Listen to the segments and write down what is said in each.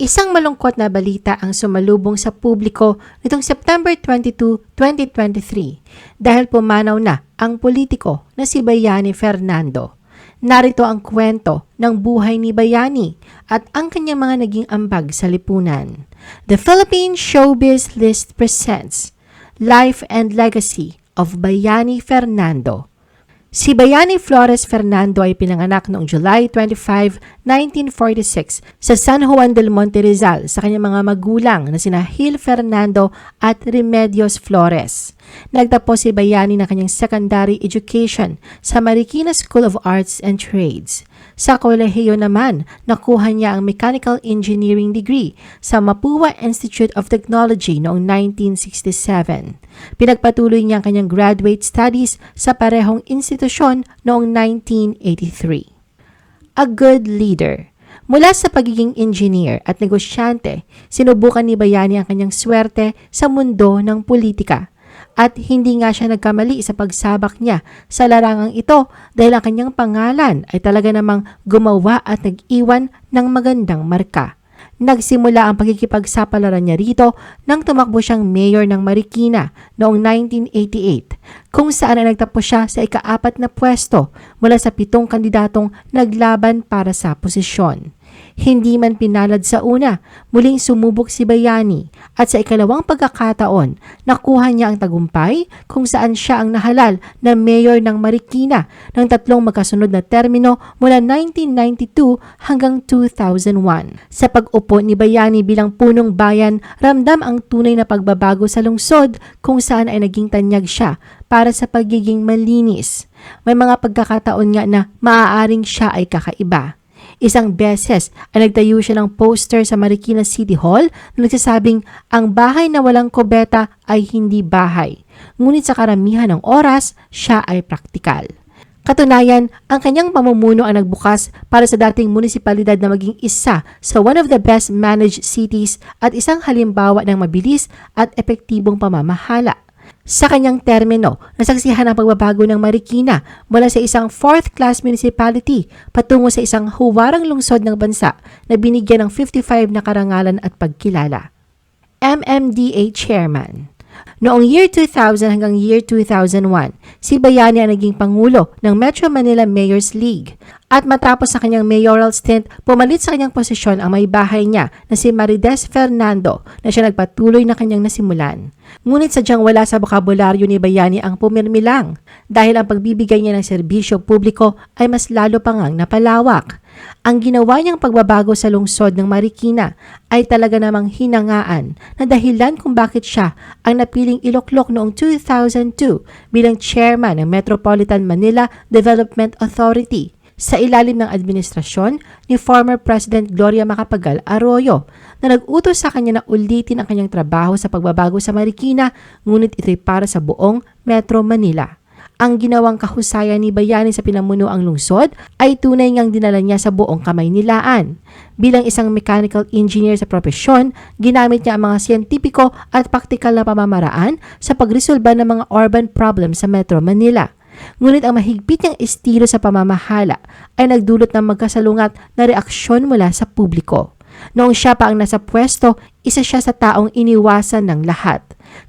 Isang malungkot na balita ang sumalubong sa publiko nitong September 22, 2023 dahil pumanaw na ang politiko na si Bayani Fernando. Narito ang kwento ng buhay ni Bayani at ang kanyang mga naging ambag sa lipunan. The Philippine Showbiz List presents Life and Legacy of Bayani Fernando. Si Bayani Flores Fernando ay pinanganak noong July 25, 1946 sa San Juan del Monte Rizal sa kanyang mga magulang na sina Gil Fernando at Remedios Flores. Nagtapos si Bayani ng kanyang secondary education sa Marikina School of Arts and Trades. Sa kolehiyo naman, nakuha niya ang Mechanical Engineering degree sa Mapua Institute of Technology noong 1967. Pinagpatuloy niya ang kanyang graduate studies sa parehong institusyon noong 1983. A good leader. Mula sa pagiging engineer at negosyante, sinubukan ni Bayani ang kanyang swerte sa mundo ng politika at hindi nga siya nagkamali sa pagsabak niya sa larangang ito dahil ang kanyang pangalan ay talaga namang gumawa at nag-iwan ng magandang marka. Nagsimula ang pagkikipagsapalaran niya rito nang tumakbo siyang mayor ng Marikina noong 1988 kung saan ay nagtapos siya sa ikaapat na pwesto mula sa pitong kandidatong naglaban para sa posisyon. Hindi man pinalad sa una, muling sumubok si Bayani at sa ikalawang pagkakataon, nakuha niya ang tagumpay kung saan siya ang nahalal na mayor ng Marikina ng tatlong magkasunod na termino mula 1992 hanggang 2001. Sa pag-upo ni Bayani bilang punong bayan, ramdam ang tunay na pagbabago sa lungsod kung saan ay naging tanyag siya para sa pagiging malinis. May mga pagkakataon nga na maaaring siya ay kakaiba. Isang beses ay nagtayo siya ng poster sa Marikina City Hall na nagsasabing ang bahay na walang kubeta ay hindi bahay. Ngunit sa karamihan ng oras, siya ay praktikal. Katunayan, ang kanyang pamumuno ang nagbukas para sa dating munisipalidad na maging isa sa one of the best managed cities at isang halimbawa ng mabilis at epektibong pamamahala. Sa kanyang termino, nasaksihan ang pagbabago ng Marikina mula sa isang fourth-class municipality patungo sa isang huwarang lungsod ng bansa na binigyan ng 55 na karangalan at pagkilala. MMDA Chairman Noong year 2000 hanggang year 2001, si Bayani ang naging pangulo ng Metro Manila Mayor's League. At matapos sa kanyang mayoral stint, pumalit sa kanyang posisyon ang may bahay niya na si Marides Fernando na siya nagpatuloy na kanyang nasimulan. Ngunit sadyang wala sa bokabularyo ni Bayani ang pumirmi lang dahil ang pagbibigay niya ng serbisyo publiko ay mas lalo pa ngang napalawak. Ang ginawa niyang pagbabago sa lungsod ng Marikina ay talaga namang hinangaan na dahilan kung bakit siya ang napiling iloklok noong 2002 bilang chairman ng Metropolitan Manila Development Authority sa ilalim ng administrasyon ni former President Gloria Macapagal Arroyo na nag-utos sa kanya na ulitin ang kanyang trabaho sa pagbabago sa Marikina ngunit ito'y para sa buong Metro Manila. Ang ginawang kahusayan ni Bayani sa pinamuno ang lungsod ay tunay ngang dinala niya sa buong kamay nilaan. Bilang isang mechanical engineer sa propesyon, ginamit niya ang mga siyentipiko at praktikal na pamamaraan sa pagresolba ng mga urban problems sa Metro Manila. Ngunit ang mahigpit niyang estilo sa pamamahala ay nagdulot ng magkasalungat na reaksyon mula sa publiko. Noong siya pa ang nasa pwesto, isa siya sa taong iniwasan ng lahat.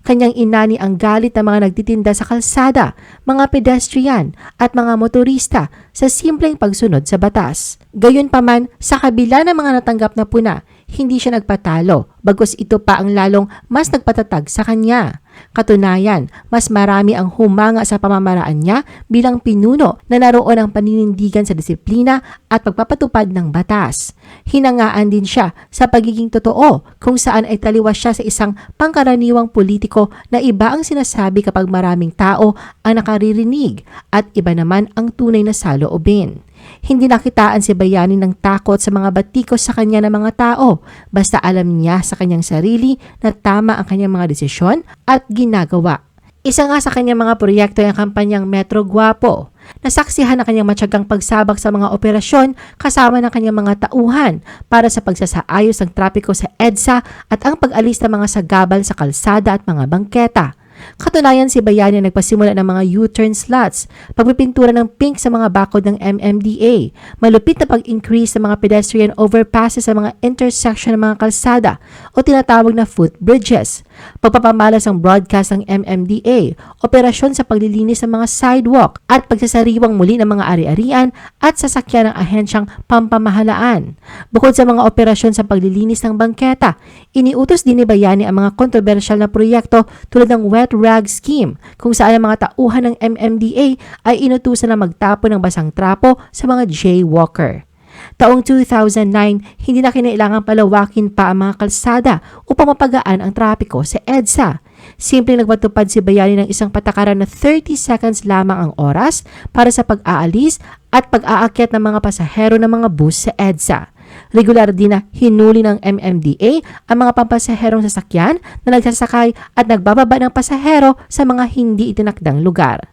Kanyang inani ang galit ng mga nagtitinda sa kalsada, mga pedestrian at mga motorista sa simpleng pagsunod sa batas. Gayunpaman, sa kabila ng mga natanggap na puna, hindi siya nagpatalo, bagos ito pa ang lalong mas nagpatatag sa kanya. Katunayan, mas marami ang humanga sa pamamaraan niya bilang pinuno na naroon ang paninindigan sa disiplina at pagpapatupad ng batas. Hinangaan din siya sa pagiging totoo kung saan ay taliwas siya sa isang pangkaraniwang politiko na iba ang sinasabi kapag maraming tao ang nakaririnig at iba naman ang tunay na saloobin. Hindi nakitaan si Bayani ng takot sa mga batikos sa kanya ng mga tao, basta alam niya sa kanyang sarili na tama ang kanyang mga desisyon at ginagawa. Isa nga sa kanyang mga proyekto ang kampanyang Metro Guapo. Nasaksihan ang kanyang matyagang pagsabak sa mga operasyon kasama ng kanyang mga tauhan para sa pagsasaayos ng trapiko sa EDSA at ang pag-alis ng mga sagabal sa kalsada at mga bangketa. Katunayan si Bayani nagpasimula ng mga U-turn slots, pagpipintura ng pink sa mga bakod ng MMDA, malupit na pag-increase sa mga pedestrian overpasses sa mga intersection ng mga kalsada o tinatawag na footbridges, pagpapamalas ng broadcast ng MMDA, operasyon sa paglilinis ng mga sidewalk at pagsasariwang muli ng mga ari-arian at sasakyan ng ahensyang pampamahalaan. Bukod sa mga operasyon sa paglilinis ng bangketa, iniutos din ni Bayani ang mga kontrobersyal na proyekto tulad ng wet rag scheme kung saan ang mga tauhan ng MMDA ay inutusan na magtapo ng basang trapo sa mga jaywalker. Taong 2009, hindi na kinailangang palawakin pa ang mga kalsada upang mapagaan ang trapiko sa EDSA. Simpleng nagpatupad si Bayani ng isang patakaran na 30 seconds lamang ang oras para sa pag-aalis at pag-aakyat ng mga pasahero ng mga bus sa EDSA. Regular din na hinuli ng MMDA ang mga pampasaherong sasakyan na nagsasakay at nagbababa ng pasahero sa mga hindi itinakdang lugar.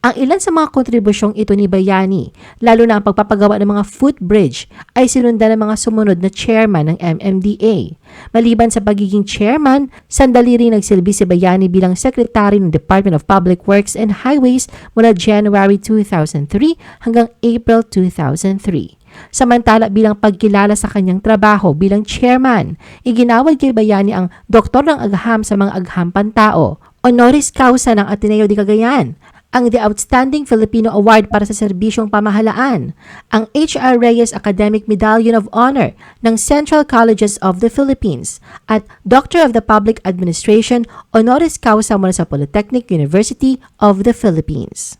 Ang ilan sa mga kontribusyong ito ni Bayani, lalo na ang pagpapagawa ng mga footbridge, ay sinundan ng mga sumunod na chairman ng MMDA. Maliban sa pagiging chairman, sandali rin nagsilbi si Bayani bilang secretary ng Department of Public Works and Highways mula January 2003 hanggang April 2003. Samantala bilang pagkilala sa kanyang trabaho bilang chairman, iginawad kay Bayani ang Doktor ng Agham sa mga agham pantao, honoris causa ng Ateneo de Cagayan, ang The Outstanding Filipino Award para sa Serbisyong Pamahalaan, ang H.R. Reyes Academic Medallion of Honor ng Central Colleges of the Philippines, at Doctor of the Public Administration honoris causa mula sa Polytechnic University of the Philippines.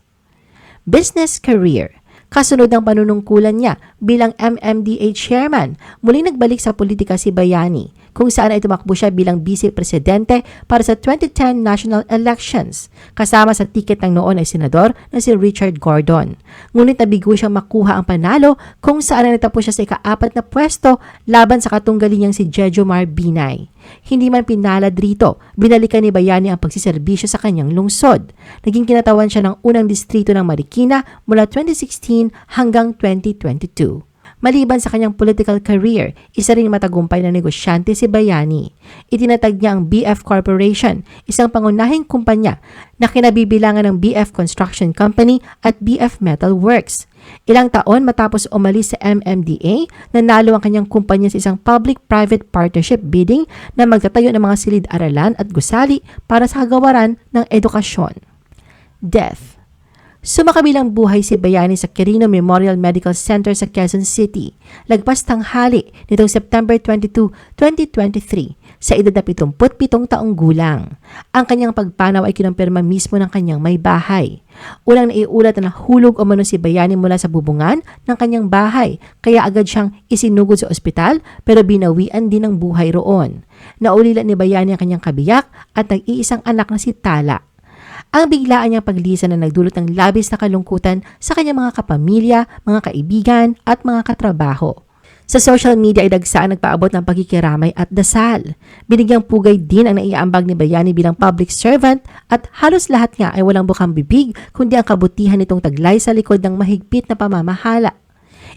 Business Career Kasunod ng panunungkulan niya bilang MMDA chairman, muling nagbalik sa politika si Bayani kung saan ay tumakbo siya bilang vice-presidente para sa 2010 national elections. Kasama sa tiket ng noon ay senador na si Richard Gordon. Ngunit nabigo siyang makuha ang panalo kung saan ay natapos siya sa ikaapat na pwesto laban sa katunggali niyang si Jejomar Binay. Hindi man pinalad rito, binalikan ni Bayani ang pagsiservisyo sa kanyang lungsod. Naging kinatawan siya ng unang distrito ng Marikina mula 2016 hanggang 2022. Maliban sa kanyang political career, isa ring matagumpay na negosyante si Bayani. Itinatag niya ang BF Corporation, isang pangunahing kumpanya na kinabibilangan ng BF Construction Company at BF Metal Works. Ilang taon matapos umalis sa MMDA, nanalo ang kanyang kumpanya sa isang public-private partnership bidding na magtatayo ng mga silid-aralan at gusali para sa kagawaran ng edukasyon. Death Sumakabilang buhay si Bayani sa Quirino Memorial Medical Center sa Quezon City, lagpas tanghali nitong September 22, 2023 sa edad na 77 taong gulang. Ang kanyang pagpanaw ay kinumpirma mismo ng kanyang may bahay. Unang naiulat na nahulog o mano si Bayani mula sa bubungan ng kanyang bahay, kaya agad siyang isinugod sa ospital pero binawian din ng buhay roon. Naulila ni Bayani ang kanyang kabiyak at nag-iisang anak na si Tala. Ang biglaan niyang paglisan na nagdulot ng labis na kalungkutan sa kanyang mga kapamilya, mga kaibigan at mga katrabaho. Sa social media ay dagsaan nagpaabot ng pagkikiramay at dasal. Binigyang pugay din ang naiaambag ni Bayani bilang public servant at halos lahat nga ay walang bukang bibig kundi ang kabutihan nitong taglay sa likod ng mahigpit na pamamahala.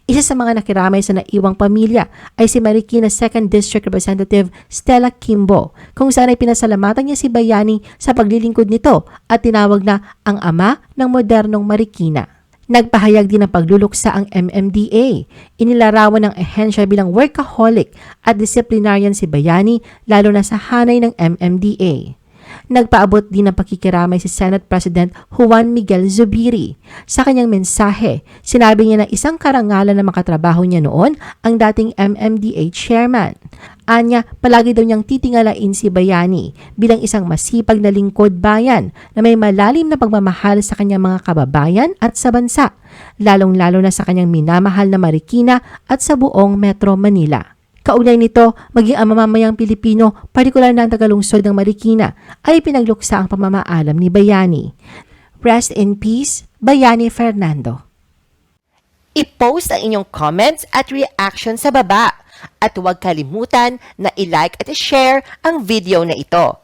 Isa sa mga nakiramay sa naiwang pamilya ay si Marikina 2nd District Representative Stella Kimbo, kung saan ay pinasalamatan niya si Bayani sa paglilingkod nito at tinawag na ang ama ng modernong Marikina. Nagpahayag din ng pagluluksa ang MMDA. Inilarawan ng ehensya bilang workaholic at disciplinarian si Bayani lalo na sa hanay ng MMDA. Nagpaabot din ng pakikiramay si Senate President Juan Miguel Zubiri. Sa kanyang mensahe, sinabi niya na isang karangalan na makatrabaho niya noon ang dating MMDA chairman. Anya, palagi daw niyang titingalain si Bayani bilang isang masipag na lingkod bayan na may malalim na pagmamahal sa kanyang mga kababayan at sa bansa, lalong-lalo na sa kanyang minamahal na Marikina at sa buong Metro Manila. Kaugnay nito, maging ang mamamayang Pilipino, partikular na ang tagalungsod ng Marikina, ay pinagluksa ang pamamaalam ni Bayani. Rest in peace, Bayani Fernando. I-post ang inyong comments at reaction sa baba. At huwag kalimutan na i-like at i-share ang video na ito.